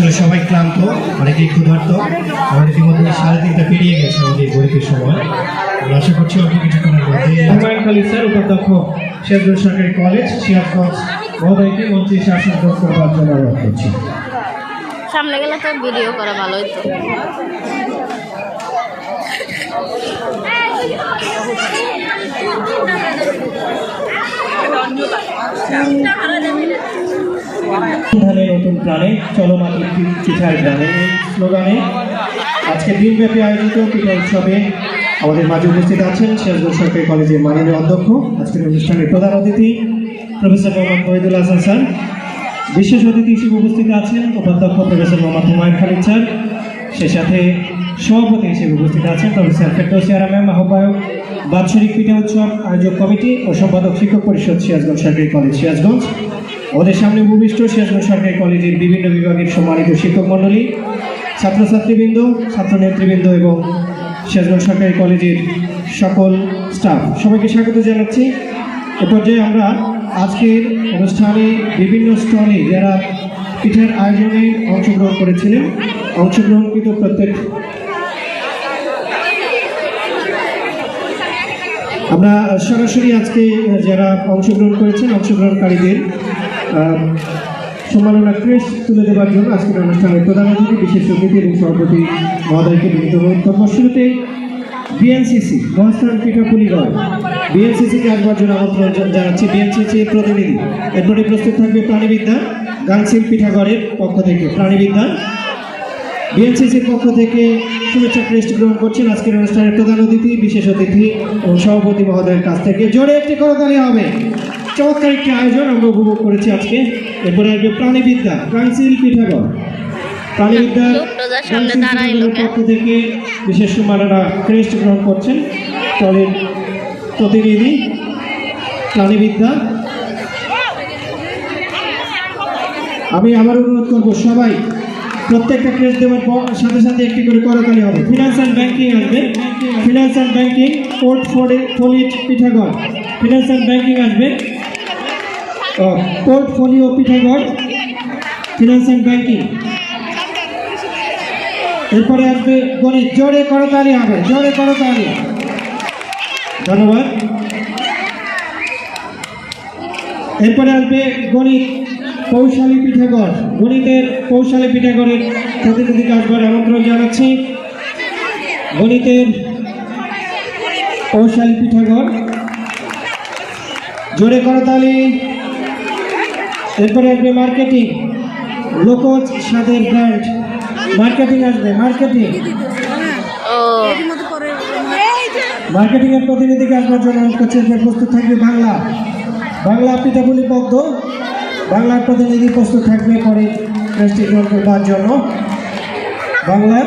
আসলে সবাই ক্লান্ত অনেকেই ক্ষুধার্ত আমাদের ইতিমধ্যে সাড়ে তিনটা পেরিয়ে গেছে আমাদের গরিবের সময়। আমরা আশা করছি অল্প কিছুক্ষণের মধ্যে হুমায়ুন খালিদ স্যার উপাধ্যক্ষ শেখদুল সরকারি কলেজ সিরাজগঞ্জ মহোদয়কে মন্ত্রী শাসন করবার জন্য অনুরোধ করছি। সামনে গেলে তো ভিডিও করা ভালো হতো নতুন প্রাণে চলমাতি পিঠার গ্রামে এই স্লোগানে আজকে দিনব্যাপী আয়োজিত পিঠা উৎসবে আমাদের মাঝে উপস্থিত আছেন সিরাজগঞ্জ সরকারি কলেজের মাননীয় অধ্যক্ষ, আজকের অনুষ্ঠানের প্রধান অতিথি, প্রফেসর মোহাম্মদ মহিদুল হাসান স্যার। বিশেষ অতিথি হিসেবে উপস্থিত আছেন উপাধ্যক্ষ প্রফেসর মোহাম্মদ হুমায়ুন খালিদ স্যার। সে সাথে সভাপতি হিসেবে উপস্থিত আছেন প্রফেসর ফেরদৌসি আরা ম্যাম, আহ্বায়ক, বাৎসরিক পিঠা উৎসব আয়োজক কমিটি ও সম্পাদক শিক্ষক পরিষদ সিরাজগঞ্জ সরকারি কলেজ সিরাজগঞ্জ। আমাদের সামনে উপবিষ্ট সিরাজগঞ্জ সরকারি কলেজের বিভিন্ন বিভাগের সম্মানিত শিক্ষক মণ্ডলী, ছাত্রছাত্রীবৃন্দ ছাত্র নেতৃবৃন্দ এবং সিরাজগঞ্জ সরকারি কলেজের সকল স্টাফ, সবাইকে স্বাগত জানাচ্ছি। এ পর্যায়ে আমরা আজকের অনুষ্ঠানে বিভিন্ন স্টলে যারা পিঠের আয়োজনে অংশগ্রহণ করেছিলেন, অংশগ্রহণকৃত প্রত্যেক আমরা সরাসরি আজকে যারা অংশগ্রহণ করেছেন, অংশগ্রহণকারীদের সম্মাননা ক্রেস তুলে দেওয়ার জন্য আজকের অনুষ্ঠানের প্রধান অতিথি, বিশেষ অতিথি এবং সভাপতি মহোদয়কে বিনীত বক্তব্য শুরুতে বিএনসিসি মহাস্থান পিঠাপুলিগড় বিএনসিসিকে আসবার জন্য আমন্ত্রণ জানাচ্ছি। বিএনসিসির প্রতিনিধি। এরপরে প্রস্তুত থাকবে প্রাণীবিদ্যা গাংসিল পিঠাগড়ের পক্ষ থেকে। প্রাণীবিদ্যা বিএনসিসির পক্ষ থেকে শুভেচ্ছা ক্রেস্ট গ্রহণ করছেন আজকের অনুষ্ঠানের প্রধান অতিথি, বিশেষ অতিথি এবং সভাপতি মহোদয়ের কাছ থেকে। জোরে একটি করতালি হবে। চমৎকার একটি আয়োজন আমরা উপভোগ করেছি আজকে। এরপরে আসবে প্রাণীবিদ্যা কাউন্সিল পিঠাগড় প্রাণীবিদ্যার পক্ষ থেকে বিশেষ সম্মাননা ক্রেস্ট গ্রহণ করছেন দলের প্রতিনিধি। প্রাণীবিদ্যা। আমি আবার অনুরোধ করব সবাই প্রত্যেকটা ক্রেজ দেওয়ার পর সাথে সাথে একটি করে করতালি হবে। ফিনান্স অ্যান্ড ব্যাংকিং আসবে। Finance and banking portfolio পিঠাগড় ফিনান্স অ্যান্ড ব্যাঙ্কিং আসবে। পোর্টফোলিও পিঠাগড় ফিনান্স অ্যান্ড ব্যাংকিং। এরপরে আসবে গণিত। জোরে করতালি হবে, জোরে করতালি ধন্যবাদ। এরপরে আসবে গণিত কৌশালী পিঠাগড় গণিতের কৌশালী পিঠাগড়ের প্রতিনিধিকে আসবার আমন্ত্রণ জানাচ্ছি। গণিতের কৌশালী পিঠাগড় জোরে করতালি এরপরে আসবে মার্কেটিং লোকজ স্বাদের ব্র্যান্ড মার্কেটিং আসবে মার্কেটিং মার্কেটিং এর প্রতিনিধিকে আসবার জন্য করছি প্রস্তুত থাকবে বাংলা। বাংলা পিঠাপুলি পদ্ম। বাংলার প্রতিনিধি প্রস্তুত থাকবে পরে প্রেস্টিজ গ্রহণ করবার জন্য। বাংলা।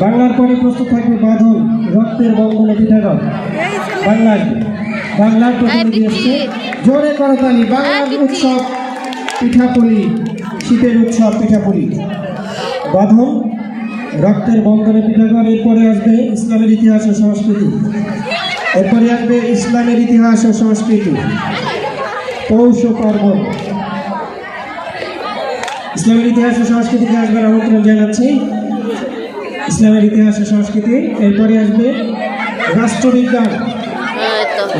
বাংলার পরে প্রস্তুত থাকবে বাঁধন রক্তের বন্ধনে পিঠাগর। বাংলা। বাংলার প্রতিনিধি জোরে করতালি বাংলার উৎসব পিঠাপুলি শীতের উৎসব পিঠাপুলি। বাঁধন রক্তের বন্ধনে পিঠাগর এরপরে আসবে ইসলামের ইতিহাস ও সংস্কৃতি। এরপরে আসবে ইসলামের ইতিহাস ও সংস্কৃতি। পৌষ পার্বণ ইসলামের ইতিহাস ও সংস্কৃতিকে আসবার আমন্ত্রণ জানাচ্ছি। ইসলামের ইতিহাস ও সংস্কৃতি। এরপরে আসবে রাষ্ট্রবিজ্ঞান।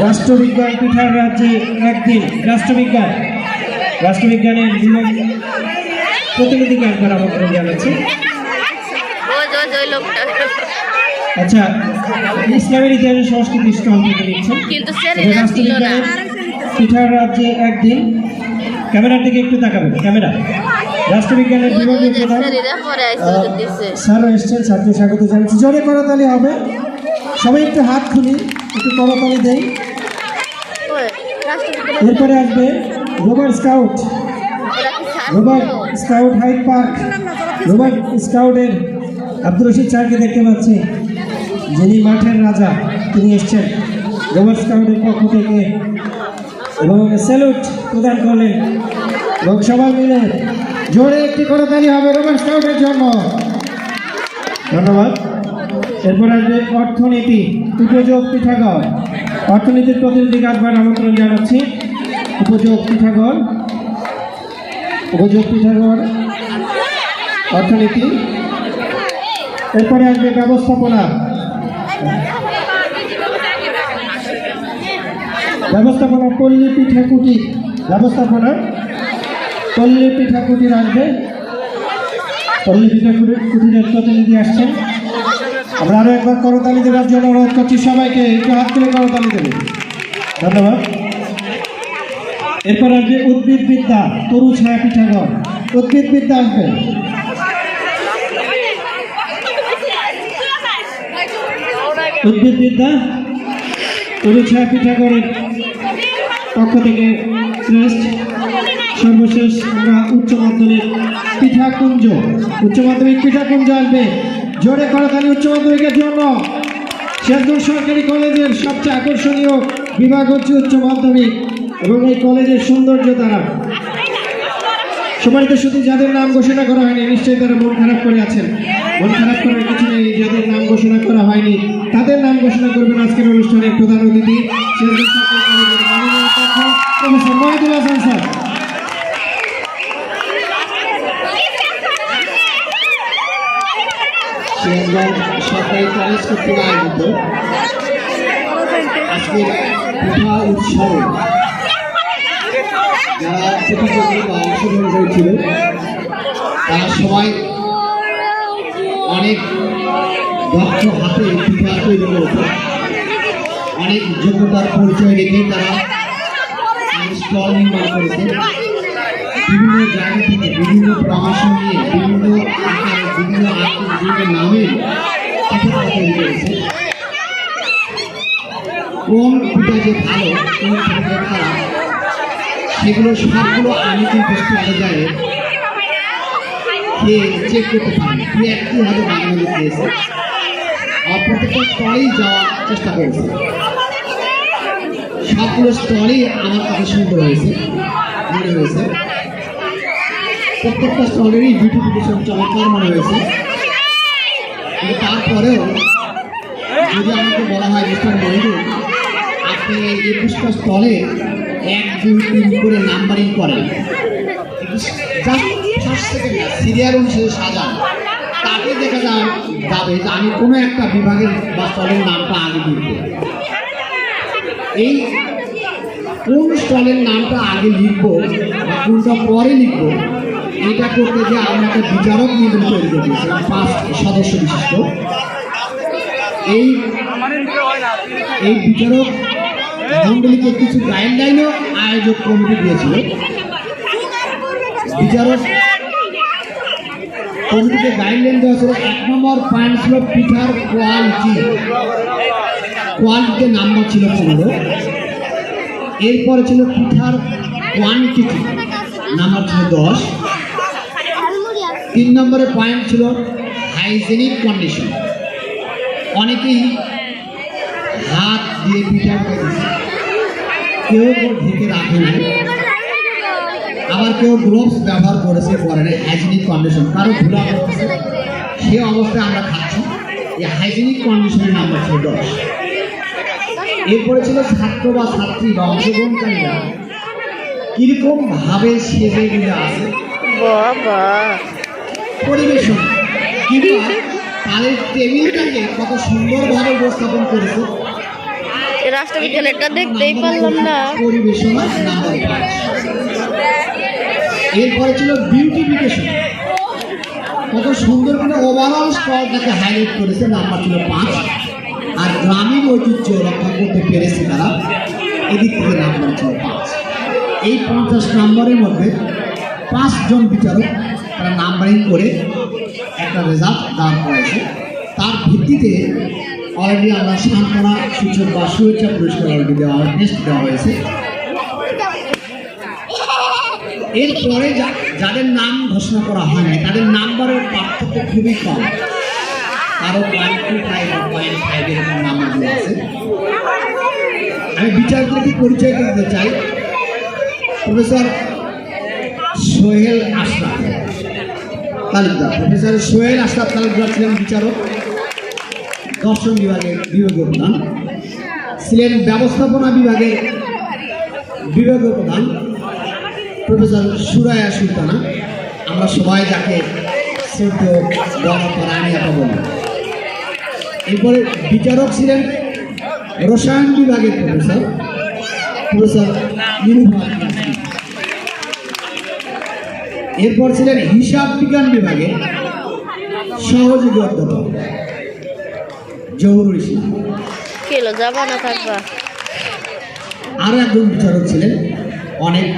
রাষ্ট্রবিজ্ঞান পিঠার রাজ্যে একদিন রাষ্ট্রবিজ্ঞান রাষ্ট্রবিজ্ঞানের বিভাগ প্রতিনিধিকে একবার আমন্ত্রণ জানাচ্ছি। আচ্ছা ইসলামের ইতিহাস ও সংস্কৃতি স্টল থেকে রাষ্ট্রবিজ্ঞানের পিঠার রাজ্যে একদিন ক্যামেরার দিকে একটু তাকাবেন ক্যামেরা। রাষ্ট্রবিজ্ঞানের বিভাগীয় প্রধান স্যারও এসছেন স্যারকে স্বাগত জানাচ্ছি। জোরে করতালি হবে। সবাই একটু হাত খুলি। একটু দেই। ওই এরপরে আসবে রোবার স্কাউট। রোবার স্কাউট হাইড পার্ক। রোবার স্কাউটের আব্দুল রশিদ স্যারকে দেখতে পাচ্ছি, যিনি মাঠের রাজা, তিনি এসছেন। রোবার স্কাউটের পক্ষ থেকে। এবং স্যালুট প্রদান করলেন। সবাই মিলে জোরে একটি করতালি হবে রোমান স্কাউটের জন্য। ধন্যবাদ। এরপর আসবে অর্থনীতি উপযোগ পিঠাগড়। অর্থনীতির প্রতিনিধিকে আসবার আমন্ত্রণ জানাচ্ছি। উপযোগ পিঠাগড় উপযোগ পিঠাগড়, অর্থনীতি। এরপরে আসবে ব্যবস্থাপনা। ব্যবস্থাপনা পল্লী পিঠা কুটি ব্যবস্থাপনা পল্লী পিঠা কুটির আসবে। পল্লী পিঠা কুটি- কুটিরের প্রতিনিধি আসছেন। আমরা আরও একবার করতালি দেওয়ার জন্য অনুরোধ করছি সবাইকে, একটু হাত তুলে করতালি দেবে। ধন্যবাদ। এরপর আসবে উদ্ভিদ বিদ্যা, তরু ছায়া পিঠাগড় উদ্ভিদ বিদ্যা আসবে। উদ্ভিদ বিদ্যা, তরু ছায়া পিঠাগড়ের পক্ষ থেকে শ্রেষ্ঠ, সর্বশেষ আমরা উচ্চ মাধ্যমিক পিঠাকুঞ্জ, উচ্চ মাধ্যমিক পিঠাকুঞ্জ আসবে। জোরে করতালি উচ্চ মাধ্যমিকের জন্য। শেরদুল সরকারি কলেজের সবচেয়ে আকর্ষণীয় বিভাগ হচ্ছে উচ্চ মাধ্যমিক এবং এই কলেজের সৌন্দর্য দ্বারা সম্মানিত শুধু যাদের নাম ঘোষণা করা হয়নি, নিশ্চয়ই তারা মন খারাপ করে আছেন। মন খারাপ করার কিছু নেই, যাদের নাম ঘোষণা করা হয়নি, তাদের নাম ঘোষণা করবেন আজকের অনুষ্ঠানের প্রধান অতিথি শেরদুল সরকারি কলেজের মাননীয় অধ্যক্ষ প্রফেসর মহিদুল হাসান স্যার সিরাজগঞ্জ সরকারি কলেজ কর্তৃক আয়োজিত আজকের পিঠা উৎসবে যারা প্রতিযোগী বা অনেক দক্ষ হাতে অনেক যোগ্যতার পরিচয় রেখে তারা স্টল নির্মাণ বিভিন্ন জায়গা থেকে বিভিন্ন প্রমোশন নিয়ে বিভিন্ন বিভিন্ন বিভিন্ন নামে কোন পিঠা যে ভালো, কোন পিঠা যে খারাপ সেগুলো সবগুলো আমি কিন্তু যায় খেয়ে চেক করতে পারি। দু একটি হয়তো বাঙালি খেয়েছে আর প্রত্যেকটা স্তরেই যাওয়ার চেষ্টা করেছে। সবগুলো স্তরেই আমার কাছে হয়েছে, মনে হয়েছে। প্রত্যেকটা স্তলেরই বিউটিফিকেশন চমৎকার মনে হয়েছে। কিন্তু তারপরেও যদি আমাকে বলা হয়, মিস্টার মহিদুল আপনি এই একুশটা স্থলে এক, দুই, তিন করে নাম্বারিং করেন। সিরিয়াল অনুসারে সাজান। তাকে দেখা যা- যাবে যে আমি কোনো একটা বিভাগের বা স্থলের নামটা আগে লিখব। এই কোন স্থলের নামটা আগে লিখব বা কোনটা পরে লিখব, এটা করতে যে আমরা একটা বিচারক মন্ডল তৈরি করেছিলাম পাঁচ সদস্য বিশিষ্ট। এই এই বিচারক মন্ডলীকে কিছু গাইডলাইনও আয়োজক কমিটি দিয়েছিল বিচারক কমিটিকে গাইডলাইন দেওয়া এক নম্বর পয়েন্ট ছিল পিঠার কোয়ালিটি কোয়ালিটিতে নাম্বার ছিল পনেরো। এরপরে ছিল পিঠার কোয়ান্টিটি নাম্বার ছিল দশ। তিন নম্বরে পয়েন্ট ছিল হাইজেনিক কন্ডিশন অনেকেই হাত দিয়ে পিঠা করেছে কেউ ঢেকে রাখে নাই। আবার কেউ গ্লোভস ব্যবহার করেছে করে না হাইজেনিক কন্ডিশন কারও ধুলা করতেছে সে অবস্থায় আমরা খাচ্ছি। এই হাইজেনিক কন্ডিশনের নাম্বার ছিল দশ এরপরে ছিল ছাত্র বা ছাত্রী বা অংশগ্রহণকারীরা। কীরকম ভাবে সেজে গুলে আছে। পরিবেশন। কিন্তু তাদের টেবিলটাকে কত সুন্দরভাবে উপস্থাপন করেছে। রাষ্ট্রবিজ্ঞানেরটা দেখতেই পারলাম না। এরপরে ছিল বিউটিফিকেশন কত সুন্দর করে ওভারঅল স্টলটাকে হাইলাইট করেছে নাম্বার ছিল পাঁচ। আর গ্রামীণ ঐতিহ্য রক্ষা করতে পেরেছে তারা। এদিক থেকে নাম্বার ছিল পাঁচ। এই পঞ্চাশ নম্বরের মধ্যে পাঁচজন বিচারক তারা নাম্বারিং করে একটা রেজাল্ট দান করেছে। তার ভিত্তিতে অলরেডি আমরা সান্ত্বনা সূচক বা শুভেচ্ছা পুরস্কার অলরেডি দেওয়া টেস্ট দেওয়া হয়েছে এরপরে যাদের নাম ঘোষণা করা হয় নাই তাদের নাম্বারের পার্থক্য খুবই কম। কারও point two five point five এরকম নাম্বারগুলো আছে। আমি বিচারকদেরকে পরিচয় করতে চাই। প্রফেসর সোহেল আশরাফ। তালুকদার, প্রফেসর সোহেল আশরাফ তালুকদার ছিলেন বিচারক। দর্শন বিভাগের বিভাগীয় প্রধান ছিলেন ব্যবস্থাপনা বিভাগের বিভাগীয় প্রধান প্রফেসর সুরায়া সুলতানা। আমরা সবাই যাকে এরপরে বিচারক ছিলেন রসায়ন বিভাগের প্রফেসর প্রফেসর এরপর ছিলেন হিসাব বিজ্ঞান বিভাগে সহযোগী অধ্যাপক। জহুরুল ইসলাম কেলো যাবা না থাকবা। আরও একজন বিচারক ছিলেন অনেক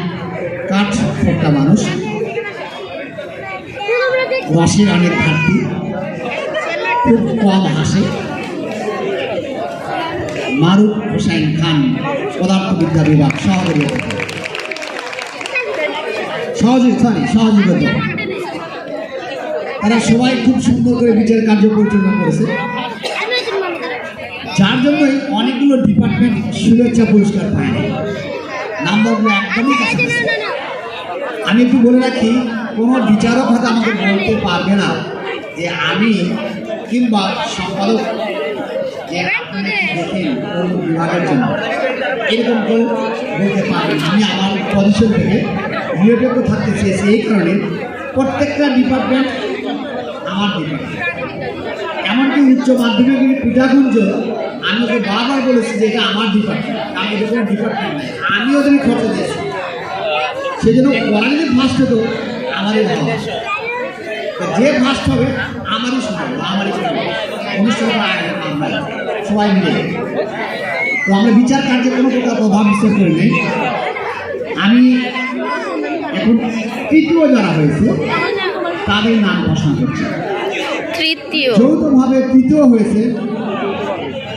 কাঠ ফোটা মানুষ। রসের অনেক ঘাটতি খুব কম হাসে। মারুফ হোসেন খান পদার্থবিদ্যা বিভাগ সহযোগী সহযোগী সরি সহযোগী তারা সবাই খুব সুন্দর করে বিচার কার্য পরিচালনা করেছে। জন্যই অনেকগুলো ডিপার্টমেন্ট শুভেচ্ছা পুরস্কার পায়নি নাম্বারগুলো একদমই আমি একটু বলে রাখি কোনো বিচারক হয়তো আমাকে বলতে পারবে না যে আমি কিংবা সম্পাদক যে আপনি দেখেন কোন বিভাগের জন্য এরকম কেউ বলতে পারবেন আমি আমার পজিশন থেকে নিরপেক্ষ থাকতে চেয়েছি এই কারণে প্রত্যেকটা ডিপার্টমেন্ট আমার ডিপার্টমেন্ট এমনকি উচ্চ মাধ্যমিকের পিঠাগুঞ্জ আমি ওকে বারবার বলেছি যে এটা আমার ডিপার্টমেন্ট আমি এটা কোনো ডিপার্টমেন্ট নাই। আমি ওদের খরচা দিয়েছি সেই জন্য ওরা যদি ফার্স্ট হতো। তো যে ফার্স্ট হবে আমারই শুনবে আমারই শুনবে অনুষ্ঠানটা সবাই মিলে তো আমরা বিচার কার্যে কোনো প্রকার প্রভাব বিশ্বাস করি নাই। আমি এখন তৃতীয় যারা হয়েছে তাদের নাম ঘোষণা করছি। তৃতীয়। যৌথভাবে তৃতীয় হয়েছে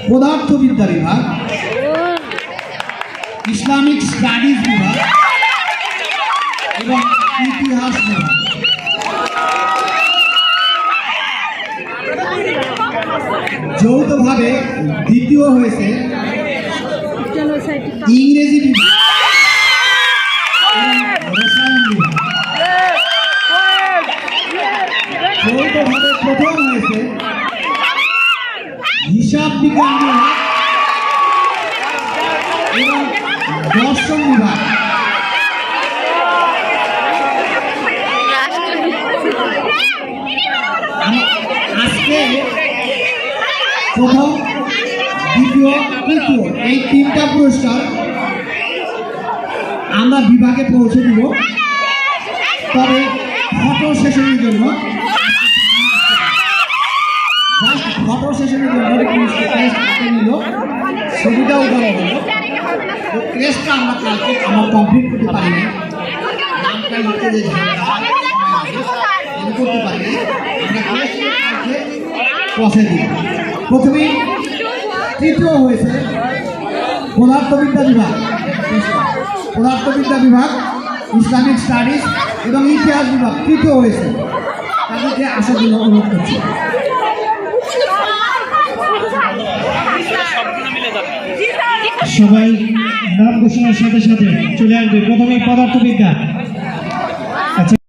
পদার্থবিদ্যা বিভাগ ইসলামিক স্টাডিজ বিভাগ এবং ইতিহাস বিভাগ। যৌথভাবে দ্বিতীয় হয়েছে ইংরেজি বিভাগ এবং রসায়ন বিভাগ যৌথভাবে প্রথম হয়েছে হিসাব বিজ্ঞান বিভাগ এবং দর্শন বিভাগ আমি আজকে প্রথম দ্বিতীয় এই তিনটা পুরস্কার আমরা বিভাগে পৌঁছে দিব। তবে ফটো সেশনের জন্য ফটো সেশনের জন্য ক্রেস্ট নিল। ছবিটাও করা হলো তো ক্রেস্টটা আমরা কালকে আমরা কমপ্লিট করতে পারি না নামটা লিখতে যে করতে পারি আমরা প্রথমেই তৃতীয় হয়েছে পদার্থবিদ্যা বিভাগ। পদার্থবিদ্যা বিভাগ, ইসলামিক স্টাডিজ এবং ইতিহাস বিভাগ তৃতীয় হয়েছে। তাদেরকে আসার জন্য অনুরোধ করছি। সবাই নাম ঘোষণার সাথে সাথে চলে আসবে প্রথমে পদার্থবিদ্যা।